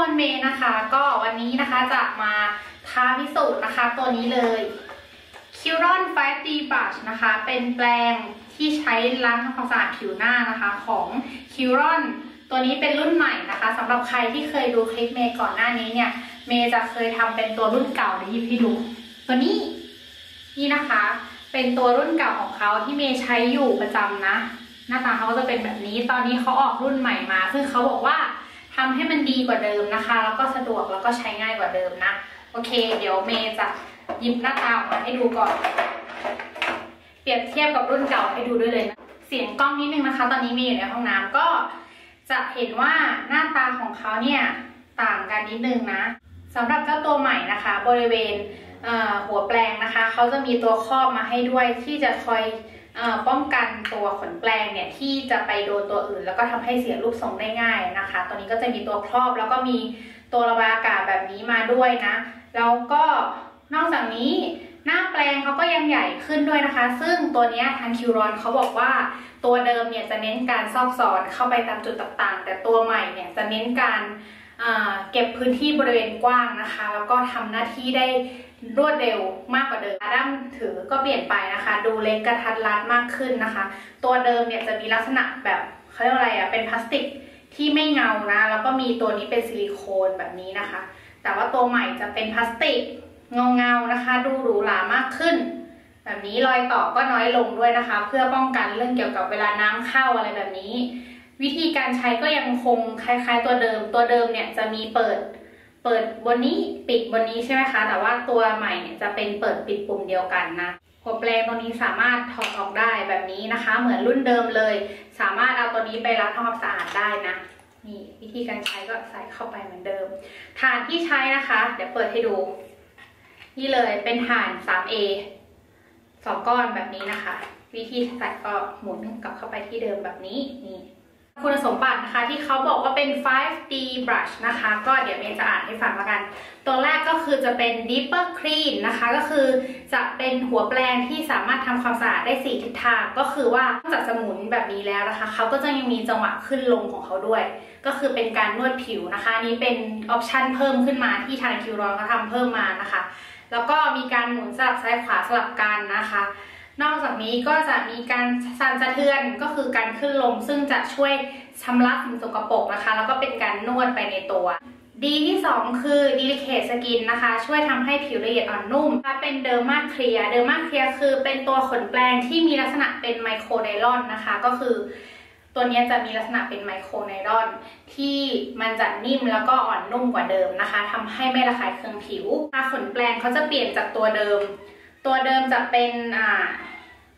คนเมย์นะคะ ก็วันนี้นะคะจะมาท้าพิสูจน์นะคะ ตัวนี้เลย c u r o n 5D Brush นะคะ เป็นแปรงที่ใช้ล้างทำความสะอาดผิวหน้านะคะของ c u r o n ตัวนี้เป็นรุ่นใหม่นะคะสำหรับใครที่เคยดูคลิปเมย์ก่อนหน้านี้เนี่ย เมย์จะเคยทำเป็นตัวรุ่นเก่าเดี๋ยวหยิบให้ดู ตัวนี้นี่นะคะ เป็นตัวรุ่นเก่าของเขาที่เมย์ใช้อยู่ประจำนะ หน้าตาเขาก็จะเป็นแบบนี้ตอนนี้เขาออกรุ่นใหม่มา ซึ่งเขาบอกว่า ทำให้มันดีกว่าเดิมนะคะ แล้วก็สะดวกแล้วก็ใช้ง่ายกว่าเดิมนะ โอเค เดี๋ยวเมย์จะหยิบหน้าตาออกมาให้ดูก่อน เปรียบเทียบกับรุ่นเก่าให้ดูด้วยเลยนะเสียงกล้องนิดนึงนะคะ ตอนนี้มีอยู่ในห้องน้ำก็จะเห็นว่าหน้าตาของเขาเนี่ยต่างกันนิดนึงนะสำหรับเจ้าตัวใหม่นะคะ บริเวณหัวแปลงนะคะ เขาจะมีตัวครอบมาให้ด้วยที่จะคอย ป้องกันตัวขนแปลงเนี่ยที่จะไปโดนตัวอื่น แล้วก็ทำให้เสียรูปทรงได้ง่ายนะคะ ตัวนี้ก็จะมีตัวครอบแล้วก็มีตัวระบายอากาศแบบนี้มาด้วยนะ แล้วก็นอกจากนี้หน้าแปลงเขาก็ยังใหญ่ขึ้นด้วยนะคะ ซึ่งตัวนี้ทางคิวรอนเขาบอกว่าตัวเดิมเนี่ยจะเน้นการซอกซอนเข้าไปตามจุดต่างๆ แต่ตัวใหม่เนี่ยจะเน้นการเก็บพื้นที่บริเวณกว้างนะคะ แล้วก็ทำหน้าที่ได้รวดเร็วมากกว่า ถือก็เปลี่ยนไปนะคะ ดูเล็กกระทัดรัดมากขึ้นนะคะ ตัวเดิมเนี่ยจะมีลักษณะแบบเขาเรียกอะไรอะ่ะเป็นพลาสติกที่ไม่เงานะ แล้วก็มีตัวนี้เป็นซิลิโคนแบบนี้นะคะ แต่ว่าตัวใหม่จะเป็นพลาสติกเงาเงานะคะ ดูหรูหรามากขึ้น แบบนี้รอยต่อก็น้อยลงด้วยนะคะ เพื่อป้องกันเรื่องเกี่ยวกับเวลาน้ำเข้าอะไรแบบนี้ วิธีการใช้ก็ยังคงคล้ายๆตัวเดิม ตัวเดิมเนี่ยจะมีเปิด เปิดบนนี้ปิดบนนี้ใช่ไหมคะ แต่ว่าตัวใหม่เนี่ยจะเป็นเปิดปิดปุ่มเดียวกันนะหัวแปลงตัวนี้สามารถถอดออกได้แบบนี้นะคะ เหมือนรุ่นเดิมเลย สามารถเอาตัวนี้ไปล้างทำความสะอาดได้นะนี่วิธีการใช้ก็ใส่เข้าไปเหมือนเดิม ฐานที่ใช้นะคะ เดี๋ยวเปิดให้ดู นี่เลยเป็นฐาน 3A สองก้อนแบบนี้นะคะ วิธีใส่ก็หมุนกลับเข้าไปที่เดิมแบบนี้นี่ คุณสมบัตินะคะที่เขาบอกว่าเป็น 5D brush นะคะ ก็เดี๋ยวเมย์จะอ่านให้ฟังล้วกัน ตัวแรกก็คือจะเป็น deeper clean นะคะ ก็คือจะเป็นหัวแปรงที่สามารถทำความสะอาดได้ 4 ทิศทาง ก็คือว่านอกจากจะหมุนแบบนี้แล้วนะคะ เขาก็จะยังมีจังหวะขึ้นลงของเขาด้วย ก็คือเป็นการนวดผิวนะคะ นี้เป็นออปชันเพิ่มขึ้นมาที่ทางคิวรอนเขาทำเพิ่มมานะคะ แล้วก็มีการหมุนสลับซ้ายขวาสลับกันนะคะ นอกจากนี้ก็จะมีการสั่นสะเทือนก็คือการขึ้นลง ซึ่งจะช่วยชำระสิ่งสกปรกนะคะ แล้วก็เป็นการนวดไปในตัวดีที่ 2 คือ delicate skin นะคะ ช่วยทำให้ผิวละเอียดอ่อนนุ่มเป็นเดอร์มาเคลียเดอร์มาเคลียคือเป็นตัวขนแปลงที่มีลักษณะเป็นไมโครไนลอนนะคะ ก็คือ ตัวนี้จะมีลักษณะเป็นไมโครไนลอน ที่มันจะนิ่มแล้วก็อ่อนนุ่มกว่าเดิมนะคะทำให้ไม่ระคายเคืองผิวขนแปลงเขาจะเปลี่ยนจากตัวเดิม ตัวเดิมจะเป็นอ่า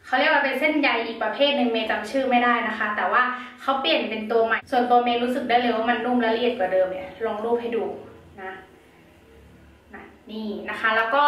เขาเรียกว่าเป็นเส้นใยอีกประเภทหนึ่งเมย์จำชื่อไม่ได้นะคะ แต่ว่าเขาเปลี่ยนเป็นตัวใหม่ ส่วนตัวเมย์รู้สึกได้เลยว่ามันนุ่มและละเอียดกว่าเดิมเนี่ยลองรูปให้ดูนะนะนี่นะคะ แล้วก็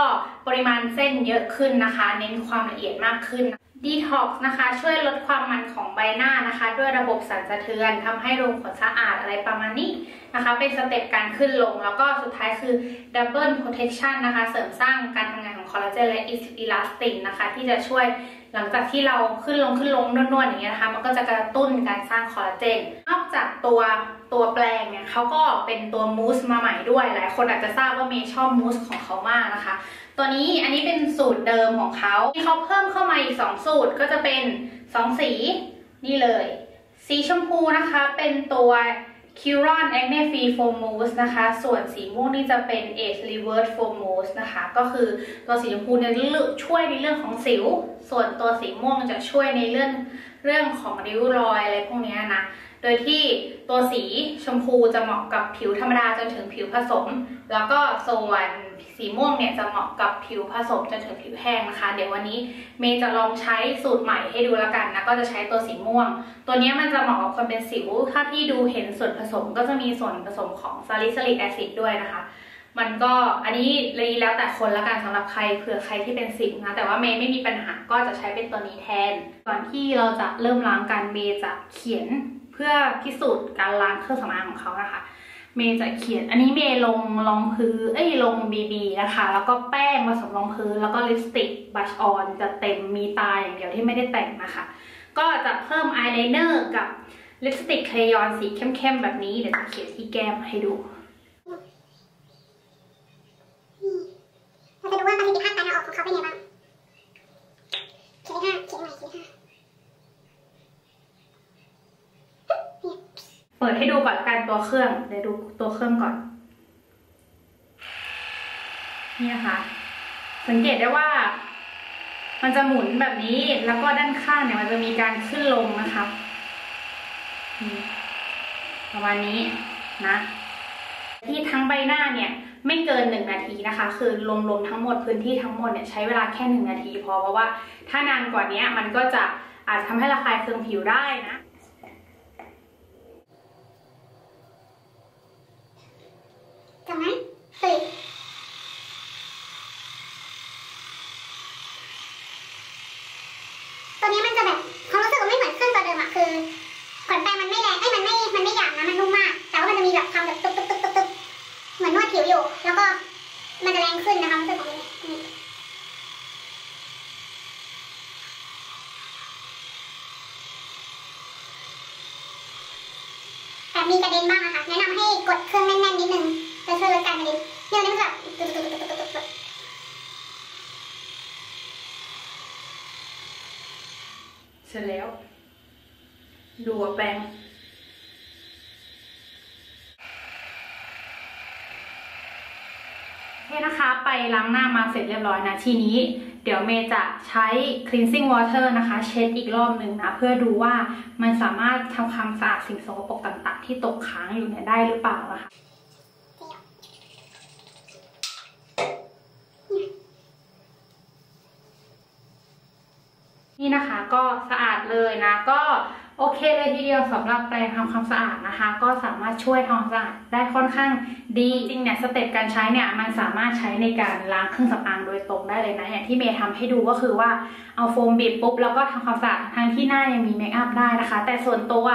ปริมาณเส้นเยอะขึ้นนะคะ เน้นความละเอียดมากขึ้นดีท็อกซ์นะคะ ช่วยลดความมันของใบหน้านะคะ ด้วยระบบสั่นสะเทือนทำให้รูขนสะอาดอะไรประมาณนี้นะคะ เป็นสเต็ปการขึ้นลง แล้วก็สุดท้ายคือดับเบิลโปรเทคชันนะคะ เสริมสร้างการทำงาน คอลลาเจนและอิลาสตินนะคะ ที่จะช่วยหลังจากที่เราขึ้นลงขึ้นลงนวดๆอย่างเงี้ยนะคะมันก็จะกระตุ้นการสร้างคอลลาเจนนอกจากตัวตัวแปลงเนี่ยเขาก็เป็นตัวมูสมาใหม่ด้วยหลายคนอาจจะทราบว่าเมย์ชอบมูสของเขามากนะคะ ตัวนี้อันนี้เป็นสูตรเดิมของเขาที่เขาเพิ่มเข้ามาอีก 2 สูตรก็จะเป็น 2 สีนี่เลย สีชมพูนะคะเป็นตัว c u r o n Acne Free f o r m o u s e นะคะ ส่วนสีม่วงนี่จะเป็น Age Reverse Foam Mousse นะคะ ก็คือตัวสีชมพูเนี่ยช่วยในเรื่องของสิว ส่วนตัวสีม่วงจะช่วยในเรื่องเรื่องของริ้วรอยอะไรพวกนี้นะ โดยที่ตัวสีชมพูจะเหมาะกับผิวธรรมดาจนถึงผิวผสม แล้วก็ส่วน สีม่วงเนี่ยจะเหมาะกับผิวผสมจนถึงผิวแห้งนะคะ เดี๋ยววันนี้เมย์จะลองใช้สูตรใหม่ให้ดูแล้วกันนะ ก็จะใช้ตัวสีม่วง ตัวนี้มันจะเหมาะกับคนเป็นสิว ถ้าที่ดูเห็นส่วนผสมก็จะมีส่วนผสมของซาลิซิลิกแอซิดด้วยนะคะ มันก็อันนี้เลยแล้วแต่คนละกันสำหรับใครเผื่อใครที่เป็นสิวนะ แต่ว่าเมย์ไม่มีปัญหาก็จะใช้เป็นตัวนี้แทน ก่อนที่เราจะเริ่มล้างกันเมย์จะเขียนเพื่อพิสูจน์การล้างเครื่องสำอางของเขานะคะ เมย์จะเขียนอันนี้เมย์ลงรองพื้นเอ้ยลงบีบีนะคะ แล้วก็แป้งผสมรองพื้น แล้วก็ลิปสติกบัชออนจะเต็มมีตาอย่างเดียวที่ไม่ได้แต่งนะคะ ก็จะเพิ่มอายไลเนอร์กับลิปสติกเครยอนสีเข้มๆแบบนี้เดี๋ยวจะเขียนที่แก้มให้ดูเราจะดูว่าประสิทธิภาพการออกของเขาเป็นยังไงบ้างเขียนห้าเขียนใหม่เขียนห้า ปิดให้ดูก่อนกันตัวเครื่องเดี๋ยวดูตัวเครื่องก่อน นี่นะคะ สังเกตได้ว่า มันจะหมุนแบบนี้ แล้วก็ด้านข้างเนี่ยมันจะมีการขึ้นลงนะคะประมาณนี้นะ ที่ทั้งใบหน้าเนี่ย ไม่เกินหนึ่งนาทีนะคะ คือรวมๆทั้งหมดพื้นที่ทั้งหมดเนี่ยใช้เวลาแค่หนึ่งนาทีพอเพราะว่า ถ้านานกว่านี้มันก็จะอาจทำให้ระคายเคืองผิวได้นะ จำไหมตื่นตัวนี้มันจะแบบความรู้สึกมันไม่เหมือนเครื่องตัวเดิมอะคือขนแปรงมันไม่แรงเอ้ยมันไม่ มันไม่หยาบนะ มันนุ่มมาก แต่ว่ามันจะมีแบบความแบบตึ๊บตึ๊บตึ๊บตึ๊บตึ๊บเหมื อยู่ แล้วก็มันจะแรงขึ้นนะคะรู้สึกของนนี่แต่มีกระเด็นบ้างนะคะแนะนำให้กดเครื่องแน่นๆนิดนึงจะช่วยลดการกระเด็นเนี่ยนี่มันแบบตึ๊บตึ๊บตึ๊บตึ๊บตึ๊บตึ๊บเสร็จแล้ว ดูว่าแปรงโอเคนะคะ ไปล้างหน้ามาเสร็จเรียบร้อยนะ ทีนี้ เดี๋ยวเมย์จะใช้ cleansing water นะคะ เช็ดอีกรอบหนึ่งนะ เพื่อดูว่ามันสามารถทำความสะอาดสิ่งสกปรกต่างๆ ที่ตกค้างอยู่เนี่ยได้หรือเปล่านะคะนี่นะคะก็สะอาดเลยนะก็ โอเคเลยทีเดียวสำหรับแปรงทำความสะอาดนะคะ ก็สามารถช่วยทำความสะอาดได้ค่อนข้างดีจริงเนี่ยสเต็ปการใช้เนี่ยมันสามารถใช้ในการล้างเครื่องสำอางโดยตรงได้เลยนะอย่างที่เมย์ทำให้ดูก็คือว่าเอาโฟมบีบปุ๊บแล้วก็ทำความสะอาดทั้งที่หน้ายังมีเมคอัพได้นะคะ แต่ส่วนตัว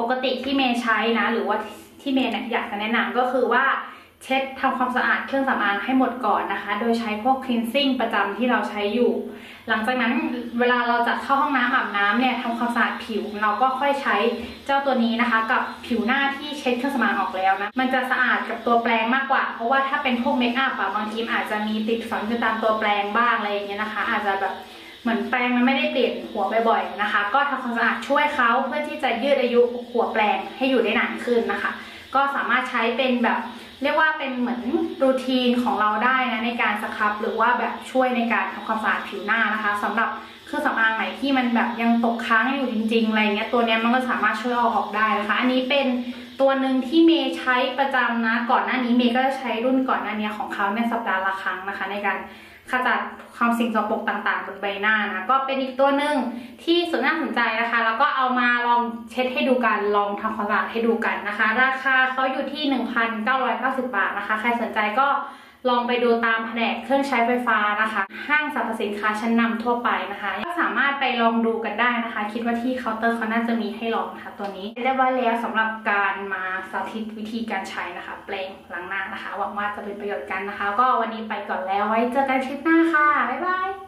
ปกติที่เมย์ใช้นะ หรือว่าที่เมย์เนี่ยอยากจะแนะนำก็คือว่า เช็ดทำความสะอาดเครื่องสำอางให้หมดก่อนนะคะ โดยใช้พวก cleansing ประจำที่เราใช้อยู่ หลังจากนั้นเวลาเราจะเข้าห้องน้ำอาบน้ำเนี่ยทำความสะอาดผิว เราก็ค่อยใช้เจ้าตัวนี้นะคะ กับผิวหน้าที่เช็ดเครื่องสำอางออกแล้วนะ มันจะสะอาดกับตัวแปรงมากกว่า เพราะว่าถ้าเป็นพวกเมคอัพอะบางทีอาจจะมีติดฝังอยู่ตามตัวแปรงบ้างอะไรอย่างเงี้ยนะคะ อาจจะแบบเหมือนแปรงมันไม่ได้เปลี่ยนหัวบ่อยๆนะคะ ก็ทำความสะอาดช่วยเขาเพื่อที่จะยืดอายุหัวแปรงให้อยู่ได้นานขึ้นนะคะ ก็สามารถใช้เป็นแบบ เรียกว่าเป็นเหมือนรูทีนของเราได้นะในการสครับหรือว่าแบบช่วยในการทำความสะอาดผิวหน้านะคะสำหรับเครื่องสำอางไหนที่มันแบบยังตกค้างอยู่จริงๆอะไรเงี้ยตัวเนี้ยมันก็สามารถช่วยเอาออกได้นะคะ อันนี้เป็นตัวหนึ่งที่เมย์ใช้ประจำนะ ก่อนหน้านี้เมย์ก็จะใช้รุ่นก่อนหน้านี้ของเขาเนี่ยสัปดาห์ละครั้งนะคะ ในการ ขจัดความสิ่งสกปรกต่างๆ บนใบหน้านะก็เป็นอีกตัวหนึ่งที่สนน่าสนใจนะคะ แล้วก็เอามาลองเช็ดให้ดูกันลองทำความสะอาดให้ดูกันนะคะ ราคาเขาอยู่ที่ 1,990 บาทนะคะ ใครสนใจก็ ลองไปดูตามแผนกเครื่องใช้ไฟฟ้านะคะ ห้างสรรพสินค้าชั้นนำทั่วไปนะคะ ก็สามารถไปลองดูกันได้นะคะ คิดว่าที่เคาน์เตอร์เขาน่าจะมีให้ลองนะคะตัวนี้เรียบร้อยแล้วสำหรับการมาสาธิตวิธีการใช้นะคะ แปรงล้างหน้านะคะ หวังว่าจะเป็นประโยชน์กันนะคะ ก็วันนี้ไปก่อนแล้วไว้เจอกันคลิปหน้าค่ะบ๊ายบาย